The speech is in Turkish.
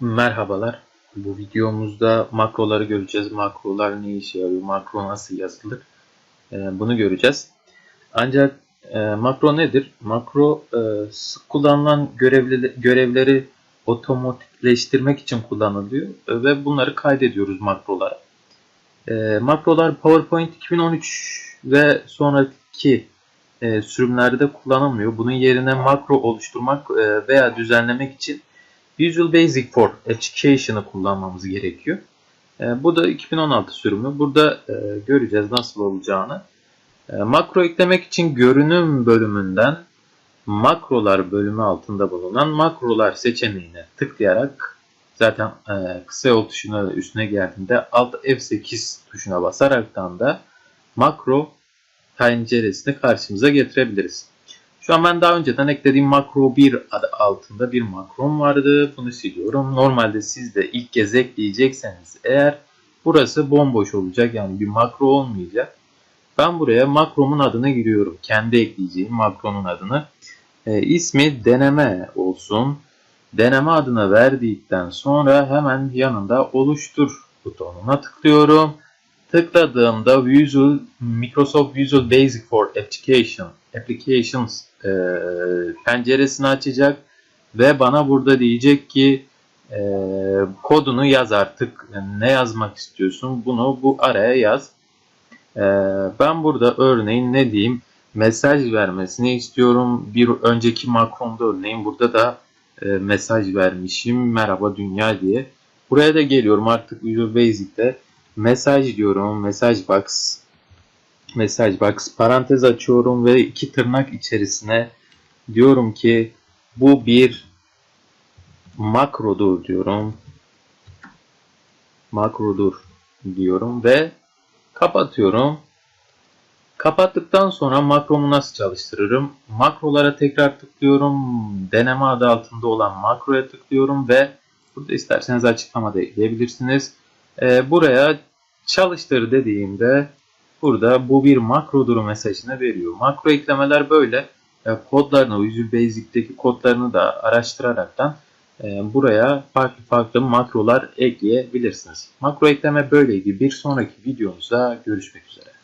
Merhabalar. Bu videomuzda makroları göreceğiz. Makrolar ne işe yarıyor? Makro nasıl yazılır? Ee, bunu göreceğiz. Ancak e, makro nedir? Makro e, sık kullanılan görevli, görevleri otomatikleştirmek için kullanılıyor ve bunları kaydediyoruz makrolara. E, makrolar PowerPoint 2013 ve sonraki sürümlerde kullanılmıyor. Bunun yerine makro oluşturmak veya düzenlemek için Visual Basic for Education'ı kullanmamız gerekiyor. E, bu da 2016 sürümü. Burada e, göreceğiz nasıl olacağını. E, makro eklemek için görünüm bölümünden makrolar bölümü altında bulunan makrolar seçeneğine tıklayarak zaten e, kısa yol tuşuna üstüne geldiğinde Alt F8 tuşuna basaraktan da makro penceresini karşımıza getirebiliriz. Şu an ben daha önceden eklediğim makro 1 adı altında bir makrom vardı. Bunu siliyorum. Normalde siz de ilk kez ekleyecekseniz eğer burası bomboş olacak. Yani bir makro olmayacak. Ben buraya makromun adını giriyorum. Kendi ekleyeceğim makronun adını. E, ismi deneme olsun. Deneme adını verdikten sonra hemen yanında oluştur butonuna tıklıyorum. Tıkladığımda Visual, Microsoft Visual Basic for Application, Applications e, penceresini açacak ve bana burada diyecek ki e, kodunu yaz artık. Ne yazmak istiyorsun? Bunu bu araya yaz. E, ben burada örneğin ne diyeyim? Mesaj vermesini istiyorum. Bir önceki makromda örneğin burada da e, mesaj vermişim. Merhaba dünya diye. Buraya da geliyorum artık Visual Basic'te mesaj diyorum. Mesaj box. Mesaj box. Parantez açıyorum ve iki tırnak içerisine diyorum ki bu bir makrodur diyorum. Makrodur diyorum ve kapatıyorum. Kapattıktan sonra makromu nasıl çalıştırırım? Makrolara tekrar tıklıyorum. Deneme adı altında olan makroya tıklıyorum ve burada isterseniz açıklamada ekleyebilirsiniz. Ee, buraya çalıştır dediğimde burada bu bir makrodur mesajını veriyor. Makro eklemeler böyle. E, kodlarını, Visual Basic'teki kodlarını da araştıraraktan e, buraya farklı farklı makrolar ekleyebilirsiniz. Makro ekleme böyleydi. Bir sonraki videomuzda görüşmek üzere.